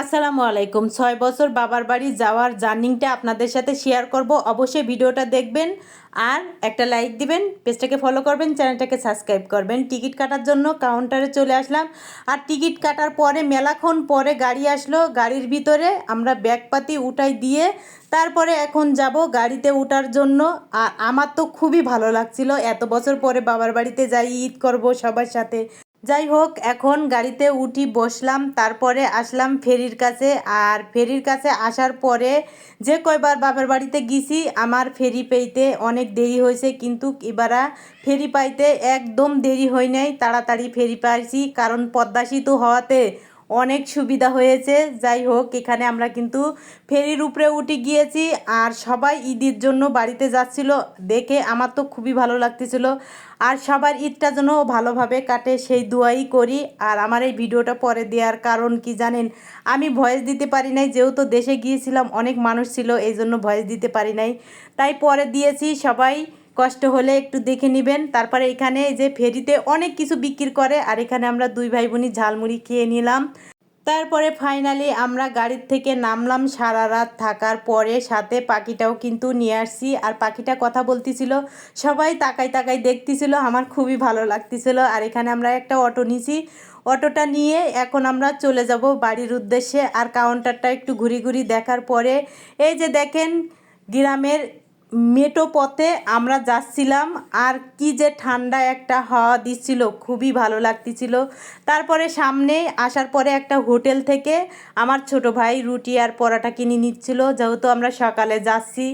আসসালামু আলাইকুম। ছয় বছর বাবার বাড়ি যাওয়ার জার্নিংটা আপনাদের সাথে শেয়ার করব। অবশ্যই ভিডিওটা দেখবেন আর একটা লাইক দিবেন, পেজটাকে ফলো করবেন চ্যানেলটাকে সাবস্ক্রাইব করবেন। টিকিট কাটার জন্য কাউন্টারে চলে আসলাম। আর টিকিট কাটার পরে, মেলাক্ষণ পরে গাড়ি আসলো। গাড়ির ভিতরে আমরা ব্যাগপাতি উঠাই দিয়ে তারপরে এখন যাব গাড়িতে উঠার জন্য। আর আমার তো খুবই ভালো লাগছিল। এত বছর পরে বাবার বাড়িতে যাই, ঈদ করব সবার সাথে। যাই হোক, এখন গাড়িতে উঠি, বসলাম, তারপরে আসলাম ফেরির কাছে। আর ফেরির কাছে আসার পরে যে কয়বার বাপের বাড়িতে গেছি, আমার ফেরি পেইতে অনেক দেরি হয়েছে, কিন্তু এবারা ফেরি পাইতে একদম দেরি হয় নাই। তাড়াতাড়ি ফেরি পাইছি, কারণ পদ্মা সেতু হওয়াতে অনেক সুবিধা হয়েছে। যাই হোক, এখানে আমরা কিন্তু ফেরির উপরে উঠে গিয়েছি আর সবাই ঈদের জন্য বাড়িতে যাচ্ছিল। দেখে আমার তো খুবই ভালো লাগতেছিল। আর সবার ঈদটা যেন ভালোভাবে কাটে, সেই দোয়াই করি। আর আমার এই ভিডিওটা পরে দেওয়ার কারণ কি জানেন? আমি ভয়েস দিতে পারি নাই, যেহেতু দেশে গিয়েছিলাম, অনেক মানুষ ছিল, এই জন্য ভয়েস দিতে পারি নাই। তাই পরে দিয়েছি সবাই। কষ্ট হলে একটু দেখে নেবেন। তারপরে এখানে এই যে ফেরিতে অনেক কিছু বিক্রি করে, আর এখানে আমরা দুই ভাই বোনই ঝালমুড়ি খেয়ে নিলাম। তারপরে ফাইনালি আমরা গাড়ির থেকে নামলাম সারা রাত থাকার পরে সাথে পাখিটাও কিন্তু নিয়ে আসছি। আর পাখিটা কথা বলতেছিল, সবাই তাকাই তাকাই দেখতেছিল, আমার খুবই ভালো লাগতেছিল। আর এখানে আমরা একটা অটো নিছি, অটোটা নিয়ে এখন আমরা চলে যাব বাড়ির উদ্দেশ্যে। আর কাউন্টারটা একটু ঘুরি ঘুরি দেখার পরে, এই যে দেখেন, গ্রামের মেটো পথে আমরা যাচ্ছিলাম আর কি যে ঠান্ডা একটা হাওয়া দিচ্ছিল, খুবই ভালো লাগতেছিল। তারপরে সামনে আসার পরে একটা হোটেল থেকে আমার ছোট ভাই রুটি আর পরাটা কিনে নিচ্ছিল। যেহেতু আমরা সকালে যাচ্ছি,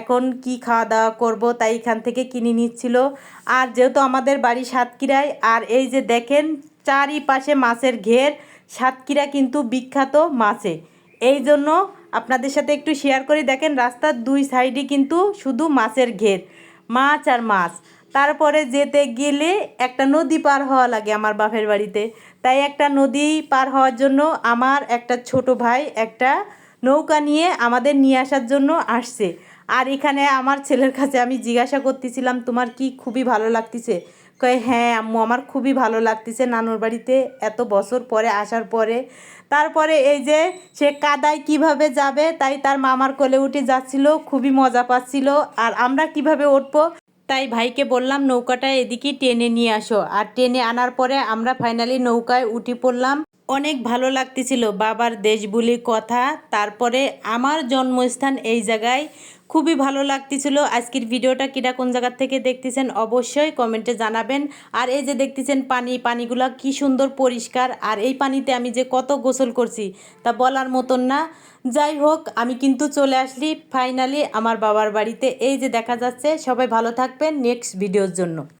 এখন কি খাওয়া দাওয়া করব তাই এখান থেকে কিনে নিচ্ছিল। আর যেহেতু আমাদের বাড়ি সাতক্ষীরায়, আর এই যে দেখেন চারিপাশে মাছের ঘের, সাতক্ষীরা কিন্তু বিখ্যাত মাছে। এই জন্য আপনাদের সাথে একটু শেয়ার করে। দেখেন রাস্তার দুই সাইডে কিন্তু শুধু মাছের ঘের, মাছ আর মাছ। তারপরে যেতে গেলে একটা নদী পার হওয়া লাগে আমার বাপের বাড়িতে। তাই একটা নদী পার হওয়ার জন্য আমার একটা ছোট ভাই একটা নৌকা নিয়ে আমাদের নিয়ে আসার জন্য আসছে। আর এখানে আমার ছেলের কাছে আমি জিজ্ঞাসা করতেছিলাম, তোমার কি খুবই ভালো লাগতেছে? কয়ে হ্যাঁ আম্মু, আমার খুবই ভালো লাগতেছে নানুর বাড়িতে এত বছর পরে আসার পরে। তারপরে এই যে সে কাদায় কীভাবে যাবে, তাই তার মামার কোলে উঠে যাচ্ছিল, খুবই মজা পাচ্ছিল। আর আমরা কীভাবে উঠবো? তাই ভাইকে বললাম নৌকাটা এদিকে টেনে নিয়ে আসো। আর টেনে আনার পরে আমরা ফাইনালি নৌকায় উঠে পড়লাম। অনেক ভালো লাগতেছিল বাবার দেশ বলি কথা। তারপরে আমার জন্মস্থান এই জায়গায়। খুবই ভালো লাগতেছিল। আজকের ভিডিওটা কিরা কোন জায়গার থেকে দেখতেছেন অবশ্যই কমেন্টে জানাবেন। আর এই যে দেখতেছেন পানি, পানিগুলো কি সুন্দর পরিষ্কার। আর এই পানিতে আমি যে কত গোসল করছি তা বলার মতন না। যাই হোক, আমি কিন্তু চলে আসলি ফাইনালি আমার বাবার বাড়িতে। এই যে দেখা যাচ্ছে, সবাই ভালো থাকবেন। নেক্সট ভিডিওর জন্য।